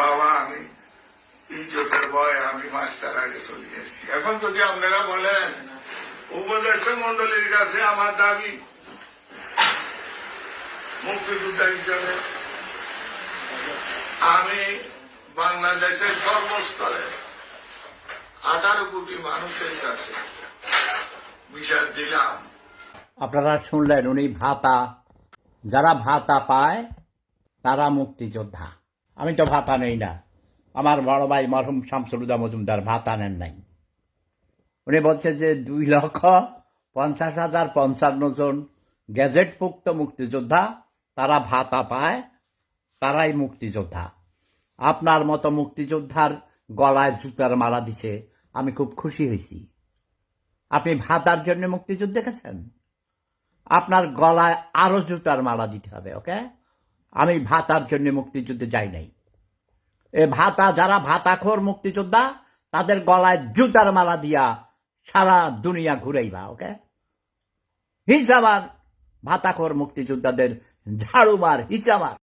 বাবা, আমি ইজ্জতের ভয় আমি মাস্টার আগে চলে এসেছি। এখন যদি আপনারা বলেন, উপদেষ্টা মন্ডলীর কাছে আমার দাবি, মুক্তিযোদ্ধা হিসাবে, আমি বাংলাদেশের সর্বস্তরে আঠারো কোটি মানুষের কাছে বিষয় দিলাম। আপনারা শুনলেন, উনি ভাতা, যারা ভাতা পায়, তারা মুক্তিযোদ্ধা। আমি তো ভাতা নেই না। আমার বড় ভাই মরহুম শামসুলুদা মজুমদার ভাতা নেন নাই। উনি বলছে যে দুই লক্ষ পঞ্চাশ হাজার পঞ্চান্ন জন গ্যাজেটভুক্ত মুক্তিযোদ্ধা, তারা ভাতা পায়, তারাই মুক্তিযোদ্ধা। আপনার মতো মুক্তিযোদ্ধার গলায় জুতার মালা দিছে, আমি খুব খুশি হয়েছি। আপনি ভাতার জন্য মুক্তিযুদ্ধ দেখেছেন? আপনার গলায় আরও জুতার মালা দিতে হবে, ওকে? আমি ভাতার জন্য মুক্তিযুদ্ধে যাই নাই। এ ভাতা, যারা ভাতাখোর মুক্তিযোদ্ধা, তাদের গলায় জুতার মালা দিয়া সারা দুনিয়া ঘুরাইবা, ওকে? হিসাবার ভাতাখোর মুক্তিযোদ্ধাদের ঝাড়ুমার হিসাবার